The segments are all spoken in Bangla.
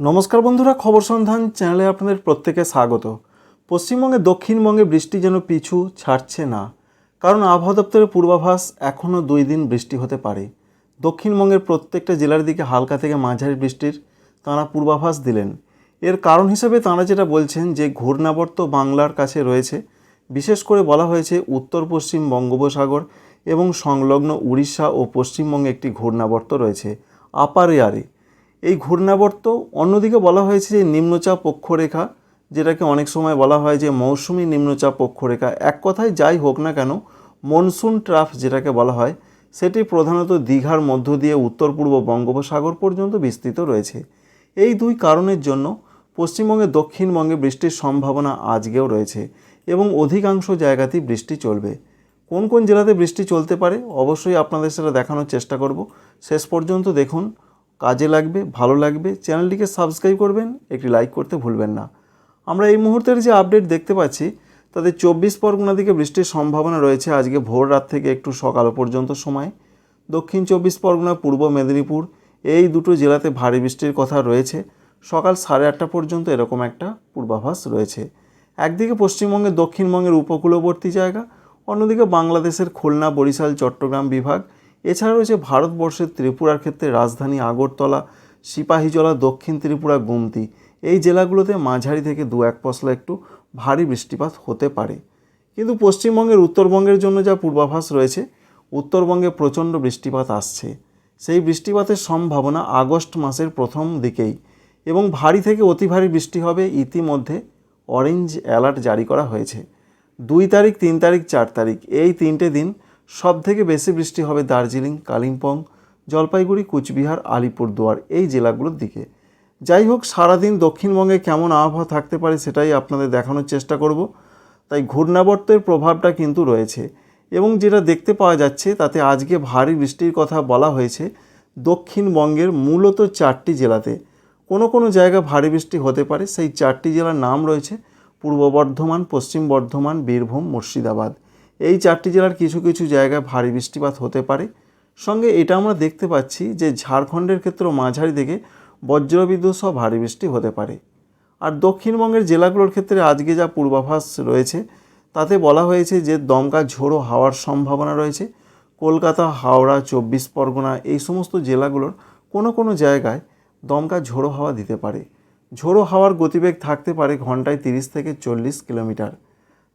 নমস্কার বন্ধুরা, খবর সন্ধান চ্যানেলে আপনাদের প্রত্যেকে স্বাগত। পশ্চিমবঙ্গে, দক্ষিণবঙ্গে বৃষ্টি যেন পিছু ছাড়ছে না। কারণ আবহাওয়া দপ্তরের পূর্বাভাস এখনও দুই দিন বৃষ্টি হতে পারে। দক্ষিণবঙ্গের প্রত্যেকটা জেলার দিকে হালকা থেকে মাঝারি বৃষ্টির তাঁরা পূর্বাভাস দিলেন। এর কারণ হিসেবে তাঁরা যেটা বলছেন যে, ঘূর্ণাবর্ত বাংলার কাছে রয়েছে। বিশেষ করে বলা হয়েছে, উত্তর পশ্চিম বঙ্গোপসাগর এবং সংলগ্ন উড়িষ্যা ও পশ্চিমবঙ্গে একটি ঘূর্ণাবর্ত রয়েছে। আপার এই ঘূর্ণাবর্ত, অন্যদিকে বলা হয়েছে যে নিম্নচাপ অক্ষরেখা, যেটাকে অনেক সময় বলা হয় যে মৌসুমি নিম্নচাপ অক্ষরেখা। এক কথায় যাই হোক না কেন, মনসুন ট্রাফ যেটাকে বলা হয়, সেটি প্রধানত দীঘার মধ্য দিয়ে উত্তর পূর্ব বঙ্গোপসাগর পর্যন্ত বিস্তৃত রয়েছে। এই দুই কারণের জন্য পশ্চিমবঙ্গে দক্ষিণবঙ্গে বৃষ্টির সম্ভাবনা আজকেও রয়েছে এবং অধিকাংশ জায়গাতেই বৃষ্টি চলবে। কোন কোন জেলাতে বৃষ্টি চলতে পারে, অবশ্যই আপনাদের সেটা দেখানোর চেষ্টা করব। শেষ পর্যন্ত দেখুন। কাজে লাগবে, ভালো লাগবে, চ্যানেলটিকে সাবস্ক্রাইব করবেন, একটি লাইক করতে ভুলবেন না। আমরা এই মুহূর্তের যে আপডেট দেখতে পাচ্ছি, তাতে চব্বিশ পরগনা দিকে বৃষ্টির সম্ভাবনা রয়েছে আজকে ভোর রাত থেকে একটু সকাল পর্যন্ত সময়। দক্ষিণ চব্বিশ পরগনা, পূর্ব মেদিনীপুর, এই দুটো জেলাতে ভারী বৃষ্টির কথা রয়েছে। সকাল সাড়ে আটটা পর্যন্ত এরকম একটা পূর্বাভাস রয়েছে। একদিকে পশ্চিমবঙ্গের দক্ষিণবঙ্গের উপকূলবর্তী জায়গা, অন্যদিকে বাংলাদেশের খুলনা, বরিশাল, চট্টগ্রাম বিভাগ এছাড়া রয়েছে ভারতবর্ষের ত্রিপুরার ক্ষেত্রে রাজধানী আগরতলা, সিপাহীজলা, দক্ষিণ ত্রিপুরা, গুমতি। এই জেলাগুলোতে মাঝারি থেকে দু এক পশলা একটু ভারী বৃষ্টিপাত হতে পারে। কিন্তু পশ্চিমবঙ্গের উত্তরবঙ্গের জন্য যা পূর্বাভাস রয়েছে, উত্তরবঙ্গে প্রচণ্ড বৃষ্টিপাত আসছে। সেই বৃষ্টিপাতের সম্ভাবনা আগস্ট মাসের প্রথম দিকেই এবং ভারী থেকে অতি ভারী বৃষ্টি হবে ইতিমধ্যে অরেঞ্জ অ্যালার্ট জারি করা হয়েছে। দুই তারিখ, তিন তারিখ, চার তারিখ, এই তিনটে দিন সব থেকে বেশি বৃষ্টি হবে দার্জিলিং, কালিম্পং, জলপাইগুড়ি, কুচবিহার, আলিপুরদুয়ার, এই জেলাগুলোর দিকে। যাই হোক, সারাদিন দক্ষিণবঙ্গে কেমন আবহাওয়া থাকতে পারে সেটাই আপনাদের দেখানোর চেষ্টা করব। তাই ঘূর্ণাবর্তের প্রভাবটা কিন্তু রয়েছে এবং যেটা দেখতে পাওয়া যাচ্ছে, তাতে আজকে ভারী বৃষ্টির কথা বলা হয়েছে দক্ষিণবঙ্গের মূলত চারটি জেলাতে। কোনো কোনো জায়গা ভারী বৃষ্টি হতে পারে, সেই চারটি জেলার নাম রয়েছে পূর্ব বর্ধমান, পশ্চিম বর্ধমান, বীরভূম, মুর্শিদাবাদ। এই চারটি জেলার কিছু কিছু জায়গায় ভারী বৃষ্টিপাত হতে পারে। সঙ্গে এটা আমরা দেখতে পাচ্ছি যে ঝাড়খণ্ডের ক্ষেত্রেও মাঝারি থেকে বজ্রবিদ্যুৎ সহ ভারী বৃষ্টি হতে পারে। আর দক্ষিণবঙ্গের জেলাগুলোর ক্ষেত্রে আজকে যা পূর্বাভাস রয়েছে, তাতে বলা হয়েছে যে দমকা ঝোড়ো হাওয়ার সম্ভাবনা রয়েছে। কলকাতা, হাওড়া, চব্বিশ পরগনা এই সমস্ত জেলাগুলোর কোনো কোনো জায়গায় দমকা ঝোড়ো হাওয়া দিতে পারে। ঝোড়ো হাওয়ার গতিবেগ থাকতে পারে ঘন্টায় তিরিশ থেকে চল্লিশ কিলোমিটার।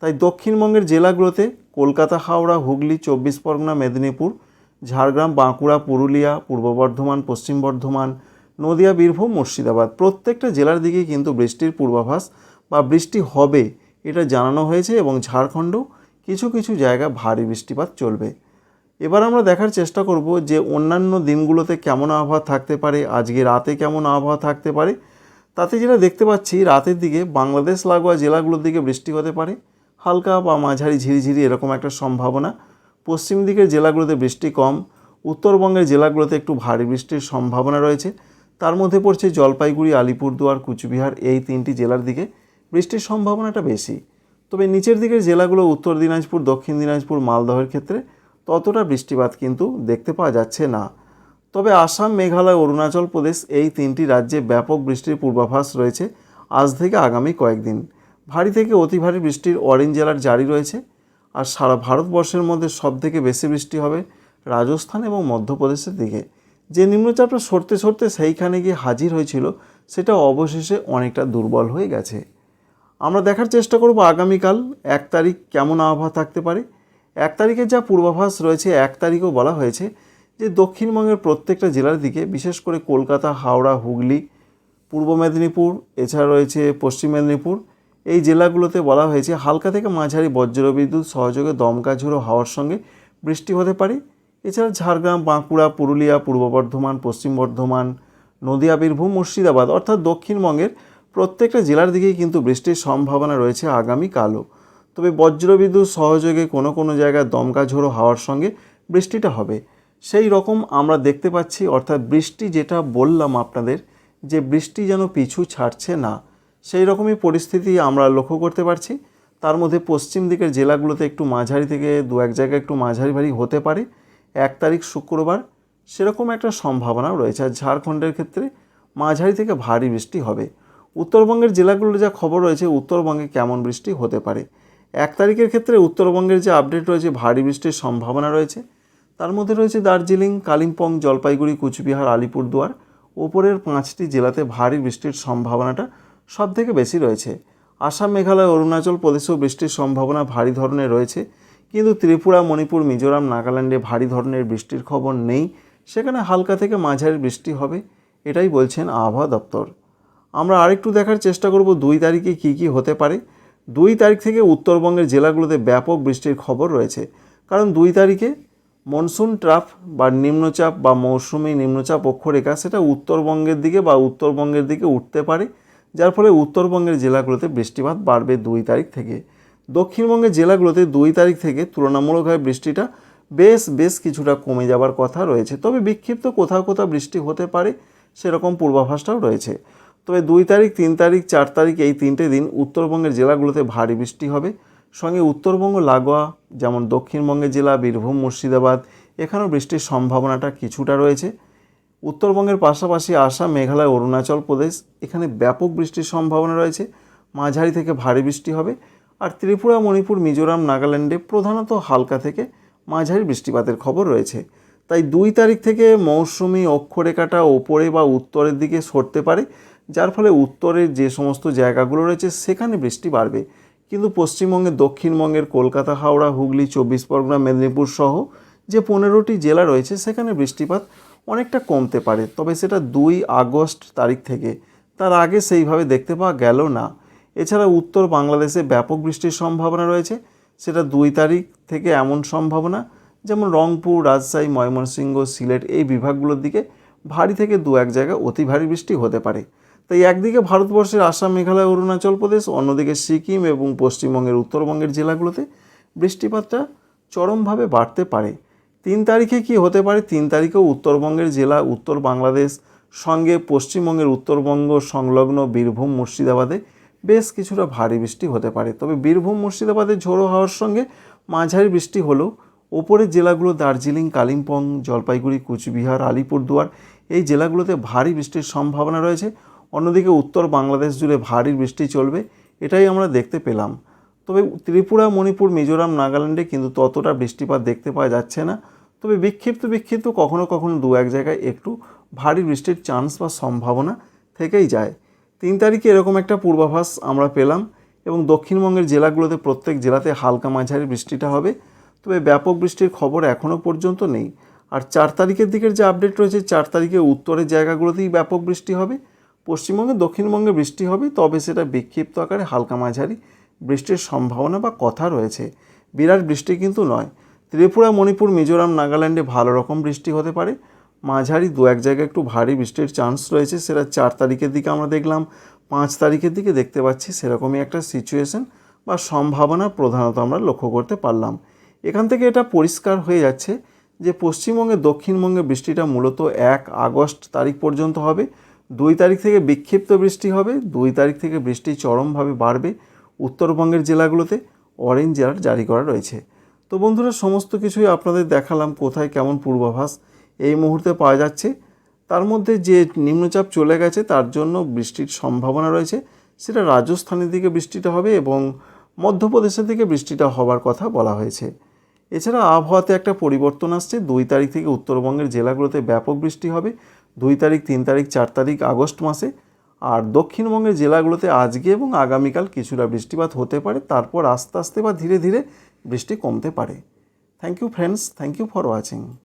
তাই দক্ষিণবঙ্গের জেলাগুলোতে কলকাতা, হাওড়া, হুগলি, চব্বিশ পরগনা, মেদিনীপুর, ঝাড়গ্রাম, বাঁকুড়া, পুরুলিয়া, পূর্ব বর্ধমান, পশ্চিম বর্ধমান, নদিয়া, বীরভূম, মুর্শিদাবাদ প্রত্যেকটা জেলার দিকে কিন্তু বৃষ্টির পূর্বাভাস বা বৃষ্টি হবে এটা জানানো হয়েছে এবং ঝাড়খণ্ডেও কিছু কিছু জায়গা ভারী বৃষ্টিপাত চলবে। এবার আমরা দেখার চেষ্টা করব যে অন্যান্য দিনগুলোতে কেমন আবহাওয়া থাকতে পারে, আজকে রাতে কেমন আবহাওয়া থাকতে পারে। তাতে যেটা দেখতে পাচ্ছি, রাতের দিকে বাংলাদেশ লাগোয়া জেলাগুলোর দিকে বৃষ্টি হতে পারে হালকা বা মাঝারি ঝিরিঝিরি এরকম একটা সম্ভাবনা। পশ্চিম দিকের জেলাগুলোতে বৃষ্টি কম, উত্তরবঙ্গের জেলাগুলোতে একটু ভারী বৃষ্টির সম্ভাবনা রয়েছে। তার মধ্যে পড়ছে জলপাইগুড়ি, আলিপুরদুয়ার, কুচবিহার এই তিনটি জেলার দিকে বৃষ্টির সম্ভাবনাটা বেশি। তবে নিচের দিকের জেলাগুলো উত্তর দিনাজপুর, দক্ষিণ দিনাজপুর, মালদহের ক্ষেত্রে ততটা বৃষ্টিপাত কিন্তু দেখতে পাওয়া যাচ্ছে না। তবে আসাম, মেঘালয়, অরুণাচল প্রদেশ এই তিনটি রাজ্যে ব্যাপক বৃষ্টির পূর্বাভাস রয়েছে আজ থেকে আগামী কয়েকদিন। ভারী থেকে অতি ভারী বৃষ্টির অরেঞ্জ জেলার জারি রয়েছে। আর সারা ভারতবর্ষের মধ্যে সব থেকে বেশি বৃষ্টি হবে রাজস্থান এবং মধ্যপ্রদেশের দিকে। যে নিম্নচাপটা সরতে সরতে সেইখানে গিয়ে হাজির হয়েছিল, সেটা অবশেষে অনেকটা দুর্বল হয়ে গেছে। আমরা দেখার চেষ্টা করব আগামীকাল, এক তারিখ কেমন আবহাওয়া থাকতে পারে। এক তারিখের যা পূর্বাভাস রয়েছে, এক তারিখও বলা হয়েছে যে দক্ষিণবঙ্গের প্রত্যেকটা জেলার দিকে, বিশেষ করে কলকাতা, হাওড়া, হুগলি, পূর্ব মেদিনীপুর, এছাড়া রয়েছে পশ্চিম মেদিনীপুর এই জেলাগুলোতে বলা হয়েছে, হালকা থেকে মাঝারি বজ্রবিদ্যুৎ সহযোগে দমকা ঝোড়ো হাওয়ার সঙ্গে বৃষ্টি হতে পারে। এছাড়া ঝাড়গ্রাম, বাঁকুড়া, পুরুলিয়া, পূর্ব বর্ধমান, পশ্চিম বর্ধমান, নদিয়া, বীরভূম, মুর্শিদাবাদ অর্থাৎ দক্ষিণবঙ্গের প্রত্যেকটা জেলার দিকেই কিন্তু বৃষ্টির সম্ভাবনা রয়েছে আগামীকালও। তবে বজ্রবিদ্যুৎ সহযোগে কোনো কোনো জায়গায় দমকা ঝোড়ো হাওয়ার সঙ্গে বৃষ্টিটা হবে। সেই রকম আমরা দেখতে পাচ্ছি, অর্থাৎ বৃষ্টি যেটা বললাম আপনাদের, যে বৃষ্টি যেন পিছু ছাড়ছে না। সেই রকমই পরিস্থিতি আমরা লক্ষ্য করতে পারছি। তার মধ্যে পশ্চিম দিকের জেলাগুলোতে একটু মাঝারি থেকে দু এক জায়গায় একটু মাঝারি ভারী হতে পারে। এক তারিখ শুক্রবার সেরকম একটা সম্ভাবনাও রয়েছে। আর ঝাড়খণ্ডের ক্ষেত্রে মাঝারি থেকে ভারী বৃষ্টি হবে। উত্তরবঙ্গের জেলাগুলোর যা খবর রয়েছে, উত্তরবঙ্গে কেমন বৃষ্টি হতে পারে? এক তারিখের ক্ষেত্রে উত্তরবঙ্গের যে আপডেট রয়েছে, ভারী বৃষ্টির সম্ভাবনা রয়েছে। তার মধ্যে রয়েছে দার্জিলিং, কালিম্পং, জলপাইগুড়ি, কুচবিহার, আলিপুরদুয়ার। ওপরের পাঁচটি জেলাতে ভারী বৃষ্টির সম্ভাবনাটা সব থেকে বেশি রয়েছে। আসাম, মেঘালয়, অরুণাচল প্রদেশেও বৃষ্টির সম্ভাবনা ভারী ধরনের রয়েছে। কিন্তু ত্রিপুরা, মণিপুর, মিজোরাম, নাগাল্যান্ডে ভারী ধরনের বৃষ্টির খবর নেই। সেখানে হালকা থেকে মাঝারি বৃষ্টি হবে, এটাই বলছেন আবহাওয়া দপ্তর। আমরা আরেকটু দেখার চেষ্টা করব দুই তারিখে কী কী হতে পারে। দুই তারিখ থেকে উত্তরবঙ্গের জেলাগুলোতে ব্যাপক বৃষ্টির খবর রয়েছে। কারণ দুই তারিখে মনসুন ট্রাফ বা নিম্নচাপ বা মৌসুমি নিম্নচাপ অক্ষরেখা, সেটা উত্তরবঙ্গের দিকে বা উত্তরবঙ্গের দিকে উঠতে পারে। যার ফলে উত্তরবঙ্গের জেলাগুলোতে বৃষ্টিপাত বাড়বে দুই তারিখ থেকে। দক্ষিণবঙ্গের জেলাগুলোতে দুই তারিখ থেকে তুলনামূলকভাবে বৃষ্টিটা বেশ বেশ কিছুটা কমে যাবার কথা রয়েছে। তবে বিক্ষিপ্ত কোথাও কোথাও বৃষ্টি হতে পারে, সেরকম পূর্বাভাসটাও রয়েছে। তবে দুই তারিখ, তিন তারিখ, চার তারিখ এই তিনটে দিন উত্তরবঙ্গের জেলাগুলোতে ভারী বৃষ্টি হবে। সঙ্গে উত্তরবঙ্গ, লাগোয়া, যেমন দক্ষিণবঙ্গের জেলা, বীরভূম, মুর্শিদাবাদ, এখানেও বৃষ্টির সম্ভাবনাটা কিছুটা রয়েছে। উত্তরবঙ্গের পাশাপাশি আসাম, মেঘালয়, অরুণাচল প্রদেশ, এখানে ব্যাপক বৃষ্টির সম্ভাবনা রয়েছে। মাঝারি থেকে ভারী বৃষ্টি হবে। আর ত্রিপুরা, মণিপুর, মিজোরাম, নাগাল্যান্ডে প্রধানত হালকা থেকে মাঝারি বৃষ্টিপাতের খবর রয়েছে। তাই দুই তারিখ থেকে মৌসুমি অক্ষরেখাটা ওপরে বা উত্তরের দিকে সরতে পারে, যার ফলে উত্তরের যে সমস্ত জায়গাগুলো রয়েছে সেখানে বৃষ্টি বাড়বে। কিন্তু পশ্চিমবঙ্গের দক্ষিণবঙ্গের কলকাতা, হাওড়া, হুগলি, চব্বিশ পরগনা, মেদিনীপুর সহ যে পনেরোটি জেলা রয়েছে, সেখানে বৃষ্টিপাত অনেকটা কমতে পারে, তবে সেটা দুই আগস্ট তারিখ থেকে। তার আগে সেইভাবে দেখতে পাওয়া গেল না। এছাড়া উত্তর বাংলাদেশে ব্যাপক বৃষ্টির সম্ভাবনা রয়েছে। সেটা দুই তারিখ থেকে এমন সম্ভাবনা, যেমন রংপুর, রাজশাহী, ময়মনসিংহ, সিলেট এই বিভাগগুলোর দিকে ভারী থেকে দু এক জায়গায় অতি ভারী বৃষ্টি হতে পারে। তাই একদিকে ভারতবর্ষের আসাম, মেঘালয়, অরুণাচল প্রদেশ, অন্যদিকে সিকিম এবং পশ্চিমবঙ্গের উত্তরবঙ্গের জেলাগুলোতে বৃষ্টিপাতটা চরমভাবে বাড়তে পারে। তিন তারিখে কি হতে পারে? তিন তারিখেও উত্তরবঙ্গের জেলা, উত্তর বাংলাদেশ, সঙ্গে পশ্চিমবঙ্গের উত্তরবঙ্গ সংলগ্ন বীরভূম, মুর্শিদাবাদে বেশ কিছুটা ভারী বৃষ্টি হতে পারে। তবে বীরভূম, মুর্শিদাবাদে ঝোড়ো হওয়ার সঙ্গে মাঝারি বৃষ্টি হলেও ওপরের জেলাগুলো দার্জিলিং, কালিম্পং, জলপাইগুড়ি, কুচবিহার, আলিপুরদুয়ার, এই জেলাগুলোতে ভারী বৃষ্টির সম্ভাবনা রয়েছে। অন্যদিকে উত্তর বাংলাদেশ জুড়ে ভারী বৃষ্টি চলবে, এটাই আমরা দেখতে পেলাম। তবে ত্রিপুরা, মণিপুর, মিজোরাম, নাগাল্যান্ডে কিন্তু ততটা বৃষ্টিপাত দেখতে পাওয়া যাচ্ছে না। তবে বিক্ষিপ্ত বিক্ষিপ্ত কখনো কখনো দু এক জায়গায় একটু ভারী বৃষ্টির চান্স বা সম্ভাবনা থেকেই যায়। তিন তারিখে এরকম একটা পূর্বাভাস আমরা পেলাম এবং দক্ষিণবঙ্গের জেলাগুলোতে প্রত্যেক জেলাতে হালকা মাঝারি বৃষ্টিটা হবে। তবে ব্যাপক বৃষ্টির খবর এখনও পর্যন্ত নেই। আর চার তারিখের দিকের যে আপডেট রয়েছে, চার তারিখে উত্তরের জায়গাগুলোতেই ব্যাপক বৃষ্টি হবে। পশ্চিমবঙ্গে দক্ষিণবঙ্গে বৃষ্টি হবে, তবে সেটা বিক্ষিপ্ত আকারে হালকা মাঝারি বৃষ্টির সম্ভাবনা বা কথা রয়েছে। বিরাট বৃষ্টি কিন্তু নয়। ত্রিপুরা, মণিপুর, মিজোরাম, নাগাল্যান্ডে ভালো রকম বৃষ্টি হতে পারে। মাঝারি দু এক জায়গায় একটু ভারী বৃষ্টির চান্স রয়েছে। সেটা চার তারিখের দিকে আমরা দেখলাম। পাঁচ তারিখের দিকে দেখতে পাচ্ছি সেরকমই একটা সিচুয়েশন বা সম্ভাবনা প্রধানত আমরা লক্ষ্য করতে পারলাম। এখান থেকে এটা পরিষ্কার হয়ে যাচ্ছে যে পশ্চিমবঙ্গে, দক্ষিণবঙ্গে বৃষ্টিটা মূলত এক আগস্ট তারিখ পর্যন্ত হবে। দুই তারিখ থেকে বিক্ষিপ্ত বৃষ্টি হবে। দুই তারিখ থেকে বৃষ্টি চরমভাবে বাড়বে। উত্তরবঙ্গের জেলাগুলোতে অরেঞ্জ অ্যালার্ট জারি করা রয়েছে। তো বন্ধুরা, সমস্ত কিছুই আপনাদের দেখালাম, কোথায় কেমন পূর্বাভাস এই মুহূর্তে পাওয়া যাচ্ছে। তার মধ্যে যে নিম্নচাপ চলে গেছে, তার জন্য বৃষ্টির সম্ভাবনা রয়েছে। সেটা রাজস্থানের দিকে বৃষ্টিটা হবে এবং মধ্যপ্রদেশের দিকে বৃষ্টিটা হবার কথা বলা হয়েছে। এছাড়া আবহাওয়াতে একটা পরিবর্তন আসছে। দুই তারিখ থেকে উত্তরবঙ্গের জেলাগুলোতে ব্যাপক বৃষ্টি হবে। দুই তারিখ, তিন তারিখ, চার তারিখ আগস্ট মাসে। আর দক্ষিণবঙ্গের জেলাগুলোতে আজকে এবং আগামীকাল কিছুটা বৃষ্টিপাত হতে পারে, তারপর আস্তে আস্তে বা ধীরে ধীরে বৃষ্টি কমতে পারে। Thank you friends thank you for watching